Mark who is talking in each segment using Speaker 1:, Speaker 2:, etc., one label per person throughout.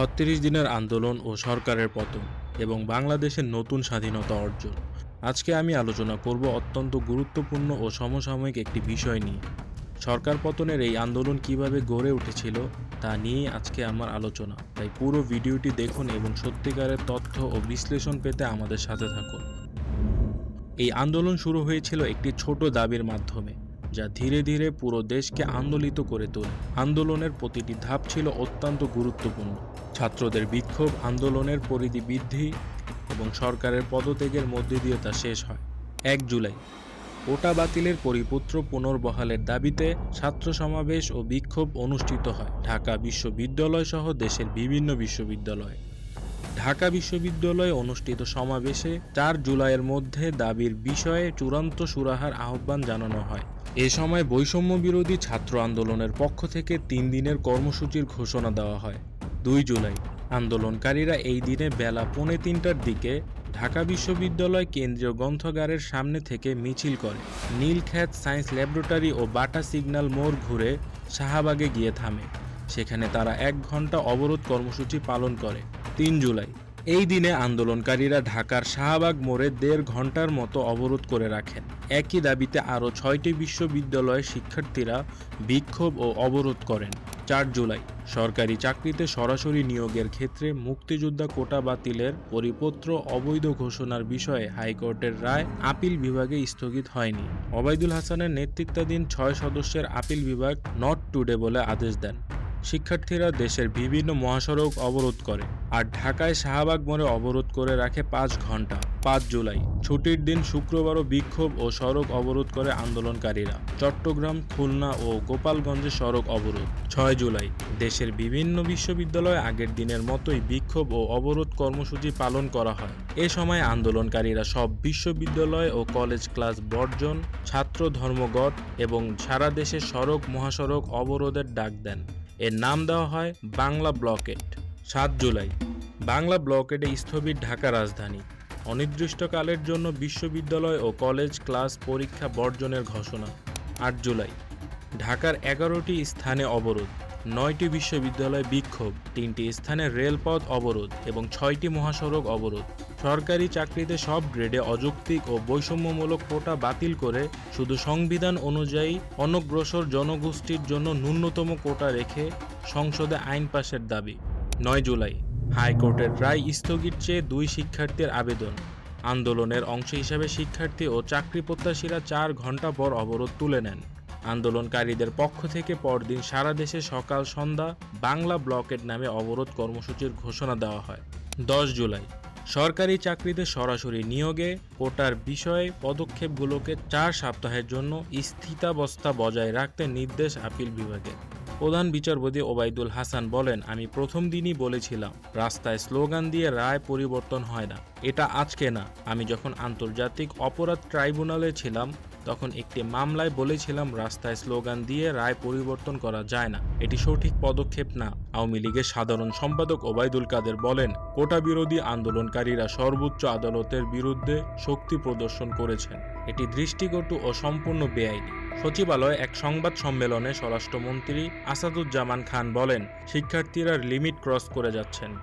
Speaker 1: ছত্রিশ দিনের আন্দোলন ও সরকারের পতন এবং বাংলাদেশের নতুন স্বাধীনতা অর্জন। আজকে আমি আলোচনা করব অত্যন্ত গুরুত্বপূর্ণ ও সমসাময়িক একটি বিষয় নিয়ে। সরকার পতনের এই আন্দোলন কীভাবে গড়ে উঠেছিল তা নিয়ে আজকে আমার আলোচনা। তাই পুরো ভিডিওটি দেখুন এবং সত্যিকারের তথ্য ও বিশ্লেষণ পেতে আমাদের সাথে থাকুন। এই আন্দোলন শুরু হয়েছিল একটি ছোট দাবির মাধ্যমে। যা ধীরে ধীরে পুরো দেশকে আন্দোলিত করে তোলে। আন্দোলনের প্রতিটি ধাপ ছিল অত্যন্ত গুরুত্বপূর্ণ। ছাত্রদের বিক্ষোভ, আন্দোলনের পরিধি বৃদ্ধি এবং সরকারের পদত্যাগের মধ্যে দিয়ে তা শেষ হয়। এক জুলাই কোটা বাতিলের পরিপুত্র পুনর্বহালের দাবিতে ছাত্র সমাবেশ ও বিক্ষোভ অনুষ্ঠিত হয়। ঢাকা বিশ্ববিদ্যালয় সহ দেশের বিভিন্ন বিশ্ববিদ্যালয়ে। ঢাকা বিশ্ববিদ্যালয়ে অনুষ্ঠিত সমাবেশে চার জুলাইয়ের মধ্যে দাবির বিষয়ে চূড়ান্ত সুরাহার আহ্বান জানানো হয়। এ সময় বৈষম্য বিরোধী ছাত্র আন্দোলনের পক্ষ থেকে তিন দিনের কর্মসূচির ঘোষণা দেওয়া হয়। দুই জুলাই, আন্দোলনকারীরা এই দিনে বেলা পৌনে তিনটার দিকে ঢাকা বিশ্ববিদ্যালয় কেন্দ্রীয় গ্রন্থাগারের সামনে থেকে মিছিল করে। নীলখ্যাত সায়েন্স ল্যাবরেটরি ও বাটা সিগন্যাল মোড় ঘুরে শাহবাগে গিয়ে থামে। সেখানে তারা এক ঘণ্টা অবরোধ কর্মসূচি পালন করে। তিন জুলাই এই দিনে আন্দোলনকারীরা ঢাকার শাহবাগ মোড়ে দেড় ঘণ্টার মতো অবরোধ করে রাখেন। একই দাবিতে আরও ছয়টি বিশ্ববিদ্যালয়ের শিক্ষার্থীরা বিক্ষোভ ও অবরোধ করেন। চার জুলাই, সরকারি চাকরিতে সরাসরি নিয়োগের ক্ষেত্রে মুক্তিযোদ্ধা কোটা বাতিলের পরিপত্র অবৈধ ঘোষণার বিষয়ে হাইকোর্টের রায় আপিল বিভাগে স্থগিত হয়নি। ওবায়দুল হাসানের নেতৃত্বাধীন ছয় সদস্যের আপিল বিভাগ নট টুডে বলে আদেশ দেন। শিক্ষার্থীরা দেশের বিভিন্ন মহাসড়ক অবরোধ করে আর ঢাকায় শাহবাগ মোড়ে অবরোধ করে রাখে পাঁচ ঘণ্টা পাঁচ জুলাই, ছুটির দিন শুক্রবারও বিক্ষোভ ও সড়ক অবরোধ করে আন্দোলনকারীরা। চট্টগ্রাম, খুলনা ও গোপালগঞ্জে সড়ক অবরোধ। ছয় জুলাই, দেশের বিভিন্ন বিশ্ববিদ্যালয়ে আগের দিনের মতোই বিক্ষোভ ও অবরোধ কর্মসূচি পালন করা হয়। এ সময় আন্দোলনকারীরা সব বিশ্ববিদ্যালয় ও কলেজ ক্লাস বর্জন, ছাত্র ধর্মঘট এবং সারা দেশে সড়ক মহাসড়ক অবরোধের ডাক দেন। এর নাম দেওয়া হয় বাংলা ব্লকেট। সাত জুলাই। বাংলা ব্লকেটে স্থবির ঢাকা রাজধানী। অনির্দিষ্টকালের জন্য বিশ্ববিদ্যালয় ও কলেজ ক্লাস পরীক্ষা বর্জনের ঘোষণা। আট জুলাই। ঢাকার এগারোটি স্থানে অবরোধ। নয়টি বিশ্ববিদ্যালয় বিক্ষোভ, তিনটি স্থানে রেলপথ অবরোধ এবং ছয়টি মহাসড়ক অবরোধ। সরকারি চাকরিতে সব গ্রেডে অযৌক্তিক ও বৈষম্যমূলক কোটা বাতিল করে শুধু সংবিধান অনুযায়ী অনগ্রসর জনগোষ্ঠীর জন্য ন্যূনতম কোটা রেখে সংসদে আইন পাশের দাবি। নয় জুলাই, হাইকোর্টের রায় স্থগিত চেয়ে দুই শিক্ষার্থীর আবেদন। আন্দোলনের অংশ হিসাবে শিক্ষার্থী ও চাকরি প্রত্যাশীরা চার ঘণ্টা পর অবরোধ তুলে নেন। আন্দোলনকারীদের পক্ষ থেকে পরদিন সারা দেশে সকাল সন্ধ্যা বাংলা ব্লকেট নামে অবরোধ কর্মসূচির ঘোষণা দেওয়া হয়। দশ জুলাই। সরকারি চাকরিতে সরাসরি নিয়োগে কোটার বিষয়ে পদক্ষেপগুলোকে চার সপ্তাহের জন্য স্থিতাবস্থা বজায় রাখতে নির্দেশ আপিল বিভাগে। প্রধান বিচারপতি ওবায়দুল হাসান বলেন, আমি প্রথম দিনই বলেছিলাম, রাস্তায় স্লোগান দিয়ে রায় পরিবর্তন হয় না। এটা আজকে না। আমি যখন আন্তর্জাতিক অপরাধ ট্রাইব্যুনালে ছিলাম তখন একটি মামলায় বলেছিলাম, রাস্তায় স্লোগান দিয়ে রায় পরিবর্তন করা যায় না। এটি সঠিক পদক্ষেপ না। আওয়ামী লীগের সাধারণ সম্পাদক ওবায়দুল কাদের বলেন, কোটা বিরোধী আন্দোলনকারীরা সর্বোচ্চ আদালতের বিরুদ্ধে শক্তি প্রদর্শন করেছেন। এটি দৃষ্টিকটু ও সম্পূর্ণ বেআইনি। সচিবালয়ে এক সংবাদ সম্মেলনে স্বরাষ্ট্রমন্ত্রী আসাদুজ্জামান খান বলেন, শিক্ষার্থীরা লিমিট ক্রস করে যাচ্ছেন।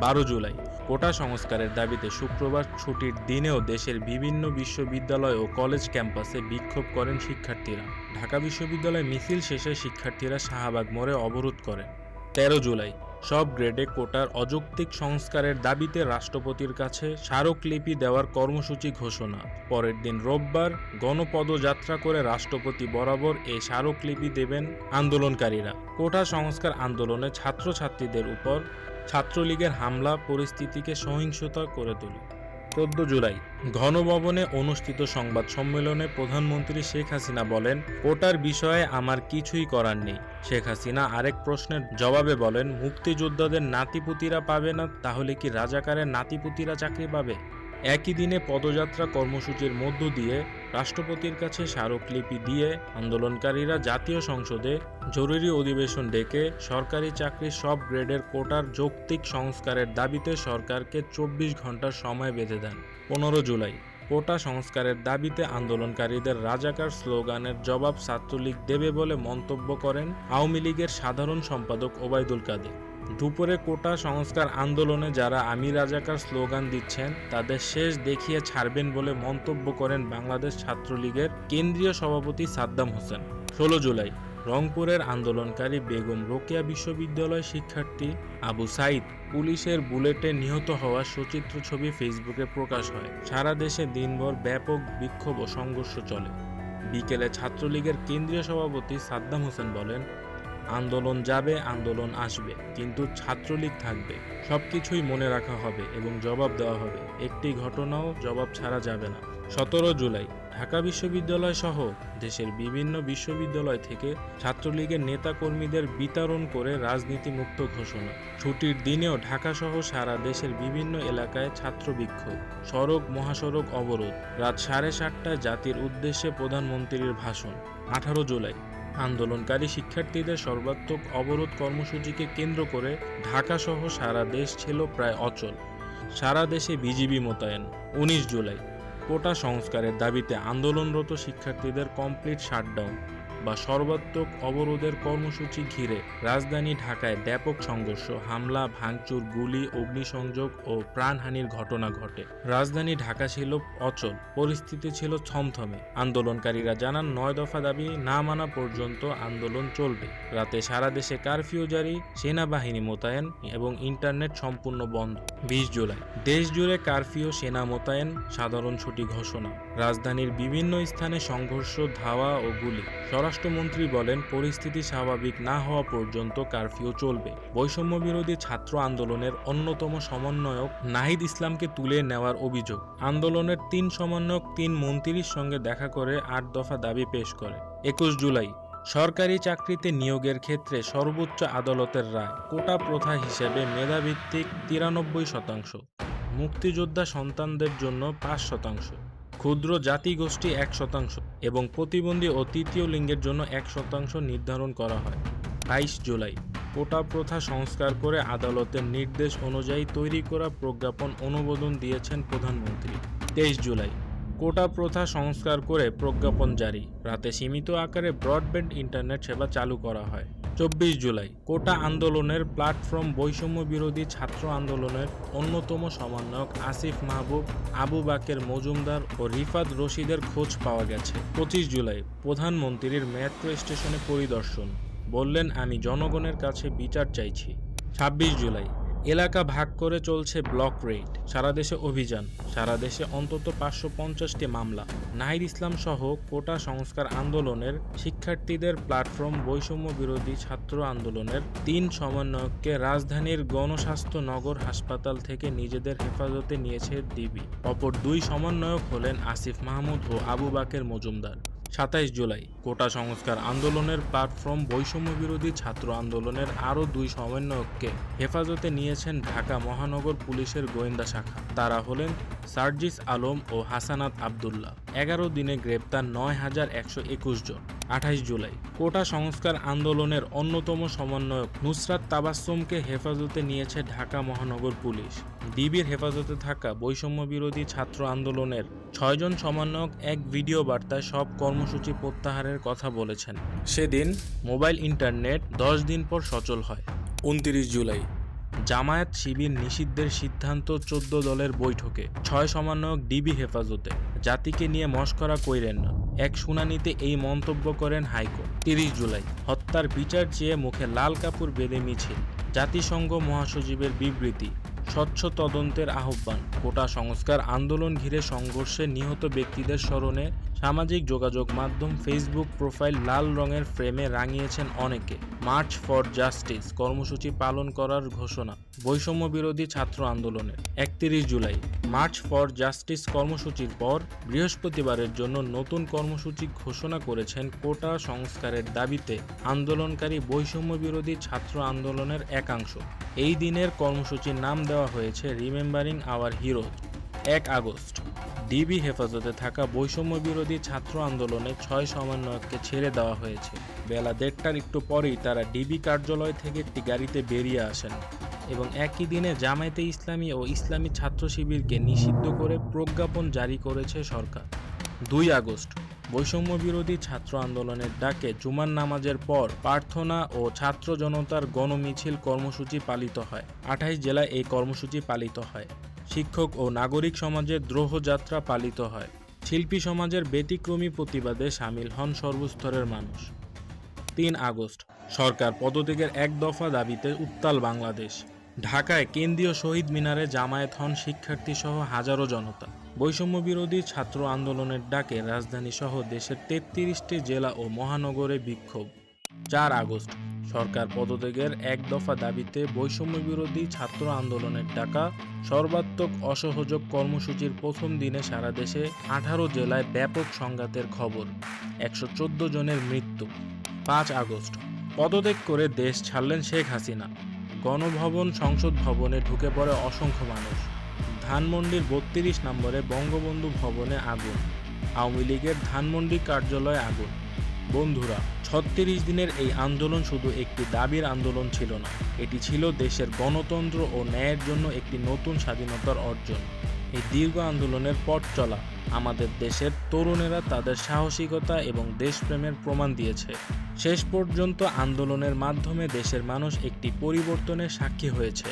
Speaker 1: বারো জুলাই। কোটা সংস্কারের দাবিতে শুক্রবার ছুটির দিনেও দেশের বিভিন্ন বিশ্ববিদ্যালয় ও কলেজ ক্যাম্পাসে বিক্ষোভ করেন শিক্ষার্থীরা। ঢাকা বিশ্ববিদ্যালয়ে মিছিল শেষে শিক্ষার্থীরা শাহবাগ মোড়ে অবরোধ করেন। তেরো জুলাই, সব গ্রেডে কোটার অযৌক্তিক সংস্কারের দাবিতে রাষ্ট্রপতির কাছে স্মারকলিপি দেওয়ার কর্মসূচি ঘোষণা। পরের দিন রোববার গণপদযাত্রা করে রাষ্ট্রপতি বরাবর এই স্মারকলিপি দেবেন আন্দোলনকারীরা। কোটা সংস্কার আন্দোলনে ছাত্রছাত্রীদের উপর ছাত্রলীগের হামলা পরিস্থিতিকে সহিংসতা করে তোলে। চোদ্দ জুলাই, ঘনভবনে অনুষ্ঠিত সংবাদ সম্মেলনে প্রধানমন্ত্রী শেখ হাসিনা বলেন ওটার বিষয়ে আমার কিছুই করার নেই। শেখ হাসিনা আরেক প্রশ্নের জবাবে বলেন, মুক্তিযোদ্ধাদের নাতিপুতিরা পাবে না, তাহলে কি রাজাকারের নাতিপুতিরা চাকরি পাবে? একই দিনে পদযাত্রা কর্মসূচির মধ্য দিয়ে রাষ্ট্রপতির কাছে স্মারকলিপি দিয়ে আন্দোলনকারীরা জাতীয় সংসদে জরুরি অধিবেশন ডেকে সরকারি চাকরির সব গ্রেডের কোটার যৌক্তিক সংস্কারের দাবিতে সরকারকে চব্বিশ ঘণ্টার সময় বেঁধে দেন। পনেরো জুলাই, কোটা সংস্কারের দাবিতে আন্দোলনকারীদের রাজাকার স্লোগানের জবাব ছাত্রলীগ দেবে বলে মন্তব্য করেন আওয়ামী লীগের সাধারণ সম্পাদক ওবায়দুল কাদের। দুপুরে কোটা সংস্কার আন্দোলনে যারা আমি রাজাকার স্লোগান দিচ্ছেন, তাদের শেষ দেখিয়ে ছাড়বেন বলে মন্তব্য করেন বাংলাদেশ ছাত্রলীগের কেন্দ্রীয় সভাপতি সাদ্দাম হোসেন। ষোলো জুলাই, রংপুরের আন্দোলনকারী বেগম রোকেয়া বিশ্ববিদ্যালয় শিক্ষার্থী আবু সাইদ পুলিশের বুলেটে নিহত হওয়া সচিত্র ছবি ফেসবুকে প্রকাশ হয়। সারা দেশে দিনভর ব্যাপক বিক্ষোভ ও সংঘর্ষ চলে। বিকেলে ছাত্রলীগের কেন্দ্রীয় সভাপতি সাদ্দাম হোসেন বলেন আন্দোলন যাবে, আন্দোলন আসবে, কিন্তু ছাত্রলীগ থাকবে। সবকিছুই মনে রাখা হবে এবং জবাব দেওয়া হবে। একটি ঘটনাও জবাব ছাড়া যাবে না। সতেরো জুলাই, ঢাকা বিশ্ববিদ্যালয় সহ দেশের বিভিন্ন বিশ্ববিদ্যালয় থেকে ছাত্রলীগের নেতাকর্মীদের বিতরণ করে রাজনীতি মুক্ত ঘোষণা। ছুটির দিনেও ঢাকা সহ সারা দেশের বিভিন্ন এলাকায় ছাত্র বিক্ষোভ, সড়ক মহাসড়ক অবরোধ, রাত সাড়ে সাতটায় জাতির উদ্দেশ্যে প্রধানমন্ত্রীর ভাষণ। আঠারো জুলাই আন্দোলনকারী শিক্ষার্থীদের সর্বাত্মক অবরোধ কর্মসূচিকে কেন্দ্র করে ঢাকা সহ সারা দেশ ছিল প্রায় অচল। সারা দেশে বিজিবি মোতায়েন, উনিশ জুলাই। কোটা সংস্কারের দাবিতে আন্দোলনরত শিক্ষার্থীদের কমপ্লিট শাটডাউন। বা সর্বাত্মক অবরোধের কর্মসূচি ঘিরে রাজধানী ঢাকায় ব্যাপক সংঘর্ষ, হামলা, ভাঙচুর, গুলি, অগ্নিসংযোগ ও প্রাণহানির ঘটনা ঘটে। রাজধানী ঢাকা ছিল অচল, পরিস্থিতি ছিল থমথমে। আন্দোলনকারীরা জানান, নয় দফা দাবি না মানা পর্যন্ত আন্দোলন চলবে। রাতে সারা দেশে কারফিউ জারি, সেনাবাহিনী মোতায়েন এবং ইন্টারনেট সম্পূর্ণ বন্ধ। বিশ জুলাই দেশ জুড়ে কারফিউ, সেনা মোতায়েন, সাধারণ ছুটি ঘোষণা। রাজধানীর বিভিন্ন স্থানে সংঘর্ষ, ধাওয়া ও গুলি। স্বরাষ্ট্রমন্ত্রী বলেন, পরিস্থিতি স্বাভাবিক না হওয়া পর্যন্ত কারফিউ চলবে। বৈষম্য বিরোধী ছাত্র আন্দোলনের অন্যতম সমন্বয়ক নাহিদ ইসলামকে তুলে নেওয়ার অভিযোগ। আন্দোলনের তিন সমন্বয়ক তিন মন্ত্রীর সঙ্গে দেখা করে আট দফা দাবি পেশ করে। একুশ জুলাই, সরকারি চাকরিতে নিয়োগের ক্ষেত্রে সর্বোচ্চ আদালতের রায়, কোটা প্রথা হিসেবে মেধাভিত্তিক তিরানব্বই শতাংশ। মুক্তিযোদ্ধা সন্তানদের জন্য পাঁচ শতাংশ। ক্ষুদ্র জাতিগোষ্ঠী এক শতাংশ এবং প্রতিবন্ধী ও তৃতীয় লিঙ্গের জন্য এক শতাংশ নির্ধারণ করা হয়। বাইশ জুলাই, কোটা প্রথা সংস্কার করে আদালতের নির্দেশ অনুযায়ী তৈরি করা প্রজ্ঞাপন অনুমোদন দিয়েছেন প্রধানমন্ত্রী। তেইশ জুলাই, কোটা প্রথা সংস্কার করে প্রজ্ঞাপন জারি। রাতে সীমিত আকারে ব্রডব্যান্ড ইন্টারনেট সেবা চালু করা হয়। চব্বিশ জুলাই, কোটা আন্দোলনের প্ল্যাটফর্ম বৈষম্য বিরোধী ছাত্র আন্দোলনের অন্যতম সমন্বয়ক আসিফ মাহবুব, আবু বাকের মজুমদার ও রিফাত রশিদের খোঁজ পাওয়া গেছে। পঁচিশ জুলাই, প্রধানমন্ত্রীর মেট্রো স্টেশনে পরিদর্শন। বললেন, আমি জনগণের কাছে বিচার চাইছি। ছাব্বিশ জুলাই এলাকা ভাগ করে চলছে ব্লক রেড, সারা দেশে অভিযান, সারা দেশে অন্তত পাঁচশো পঞ্চাশটি মামলা। নাহিদ ইসলাম সহ কোটা সংস্কার আন্দোলনের শিক্ষার্থীদের প্ল্যাটফর্ম বৈষম্য বিরোধী ছাত্র আন্দোলনের তিন সমন্বয়ককে রাজধানীর গণস্বাস্থ্য নগর হাসপাতাল থেকে নিজেদের হেফাজতে নিয়েছে ডিবি। অপর দুই সমন্বয়ক হলেন আসিফ মাহমুদ ও আবু বাকের মজুমদার। সাতাইশ জুলাই। কোটা সংস্কার আন্দোলনের প্ল্যাটফর্ম বৈষম্য বিরোধী ছাত্র আন্দোলনের আরও দুই সমন্বয়ককে হেফাজতে নিয়েছেন ঢাকা মহানগর পুলিশের গোয়েন্দা শাখা। তারা হলেন সার্জিস আলম ও হাসানাত আবদুল্লাহ। এগারো দিনে গ্রেপ্তার নয় হাজার একশো একুশ জন। আঠাইশ জুলাই, কোটা সংস্কার আন্দোলনের অন্যতম সমন্বয়ক নুসরাত তাবাসসুমকে হেফাজতে নিয়েছে ঢাকা মহানগর পুলিশ। ডিবির হেফাজতে থাকা বৈষম্য বিরোধী ছাত্র আন্দোলনের ছয়জন সমন্বয়ক এক ভিডিও বার্তায় সব কর্মসূচি প্রত্যাহারের কথা বলেছেন। সেদিন মোবাইল ইন্টারনেট দশ দিন পর সচল হয়। উনত্রিশ জুলাই জামায়াত শিবির নিষিদ্ধের সিদ্ধান্ত চোদ্দ দলের বৈঠকে, ছয় সমন্বয়ক ডিবি হেফাজতে। জাতিকে নিয়ে মস্করা কইরেন না। এক শুনানিতে এই মন্তব্য করেন হাইকোর্ট। তিরিশ জুলাই, হত্যার বিচার চেয়ে মুখে লাল কাপড় বেঁধে মিছিল। জাতিসংঘ মহাসচিবের বিবৃতি, স্বচ্ছ তদন্তের আহ্বান। কোটা সংস্কার আন্দোলন ঘিরে সংঘর্ষে নিহত ব্যক্তিদের স্মরণে সামাজিক যোগাযোগ মাধ্যম ফেসবুক প্রোফাইল লাল রঙের ফ্রেমে রাঙিয়েছেন অনেকে। মার্চ ফর জাস্টিস কর্মসূচি পালন করার ঘোষণা, বৈষম্য বিরোধী ছাত্র আন্দোলনের। একত্রিশ জুলাই মার্চ ফর জাস্টিস কর্মসূচির পর বৃহস্পতিবারের জন্য নতুন কর্মসূচি ঘোষণা করেছেন কোটা সংস্কারের দাবিতে আন্দোলনকারী বৈষম্য বিরোধী ছাত্র আন্দোলনের একাংশ। এই দিনের কর্মসূচির নাম দেওয়া হয়েছে রিমেম্বারিং আওয়ার হিরোজ এক আগস্ট ডিবি হেফাজতে থাকা বৈষম্য বিরোধী ছাত্র আন্দোলনে ছয় সমন্বয়ককে ছেড়ে দেওয়া হয়েছে। বেলা দেড়টার একটু পরেই তারা ডিবি কার্যালয় থেকে একটি গাড়িতে বেরিয়ে আসেন এবং একই দিনে জামায়াতে ইসলামী ও ইসলামী ছাত্র শিবিরকে নিষিদ্ধ করে প্রজ্ঞাপন জারি করেছে সরকার। দুই আগস্ট বৈষম্য বিরোধী ছাত্র আন্দোলনের ডাকে জুমার নামাজের পর প্রার্থনা ও ছাত্র জনতার গণমিছিল কর্মসূচি পালিত হয়। আঠাইশ জেলায় এই কর্মসূচি পালিত হয়। শিক্ষক ও নাগরিক সমাজের দ্রোহযাত্রা পালিত হয়। শিল্পী সমাজের ব্যতিক্রমী প্রতিবাদে সামিল হন সর্বস্তরের মানুষ। তিন আগস্ট, সরকার পদত্যাগের এক দফা দাবিতে উত্তাল বাংলাদেশ। ঢাকায় কেন্দ্রীয় শহীদ মিনারে জামায়াত হন শিক্ষার্থী সহ হাজারো জনতা। বৈষম্য বিরোধী ছাত্র আন্দোলনের ডাকে রাজধানী সহ দেশের তেত্রিশটি জেলা ও মহানগরে বিক্ষোভ। চার আগস্ট সরকার পদত্যাগের এক দফা দাবিতে বৈষম্য বিরোধী ছাত্র আন্দোলনের ডাকা সর্বাত্মক অসহযোগ কর্মসূচির প্রথম দিনে সারা দেশে আঠারো জেলায় ব্যাপক সংঘাতের খবর, একশো চোদ্দ জনের মৃত্যু। পাঁচ আগস্ট, পদত্যাগ করে দেশ ছাড়লেন শেখ হাসিনা। গণভবন সংসদ ভবনে ঢুকে পড়ে অসংখ্য মানুষ। ধানমন্ডির বত্রিশ নম্বরে বঙ্গবন্ধু ভবনে আগুন। আওয়ামী লীগের ধানমন্ডি কার্যালয়ে আগুন। বন্ধুরা, ছত্রিশ দিনের এই আন্দোলন শুধু একটি দাবির আন্দোলন ছিল না, এটি ছিল দেশের গণতন্ত্র ও ন্যায়ের জন্য একটি নতুন স্বাধীনতার অর্জন। এই দীর্ঘ আন্দোলনের পথ চলা আমাদের দেশের তরুণেরা তাদের সাহসিকতা এবং দেশপ্রেমের প্রমাণ দিয়েছে। শেষ পর্যন্ত আন্দোলনের মাধ্যমে দেশের মানুষ একটি পরিবর্তনের সাক্ষী হয়েছে,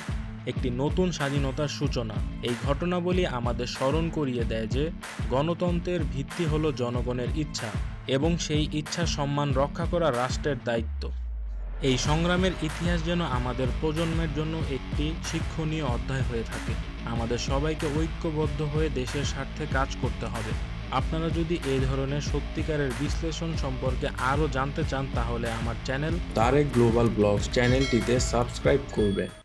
Speaker 1: একটি নতুন স্বাধীনতার সূচনা। এই ঘটনাবলী আমাদের স্মরণ করিয়ে দেয় যে, গণতন্ত্রের ভিত্তি হলো জনগণের ইচ্ছা। এবং সেই ইচ্ছা সম্মান রক্ষা করা রাষ্ট্রের দায়িত্ব। এই সংগ্রামের ইতিহাস যেন আমাদের প্রজন্মের জন্য একটি শিক্ষণীয় অধ্যায় হয়ে থাকে। আমাদের সবাইকে ঐক্যবদ্ধ হয়ে দেশের স্বার্থে কাজ করতে হবে। আপনারা যদি এই ধরনের সত্যিকারের বিশ্লেষণ সম্পর্কে আরও জানতে চান, তাহলে আমার চ্যানেল তারেক গ্লোবাল ব্লগস চ্যানেলটিতে সাবস্ক্রাইব করবে।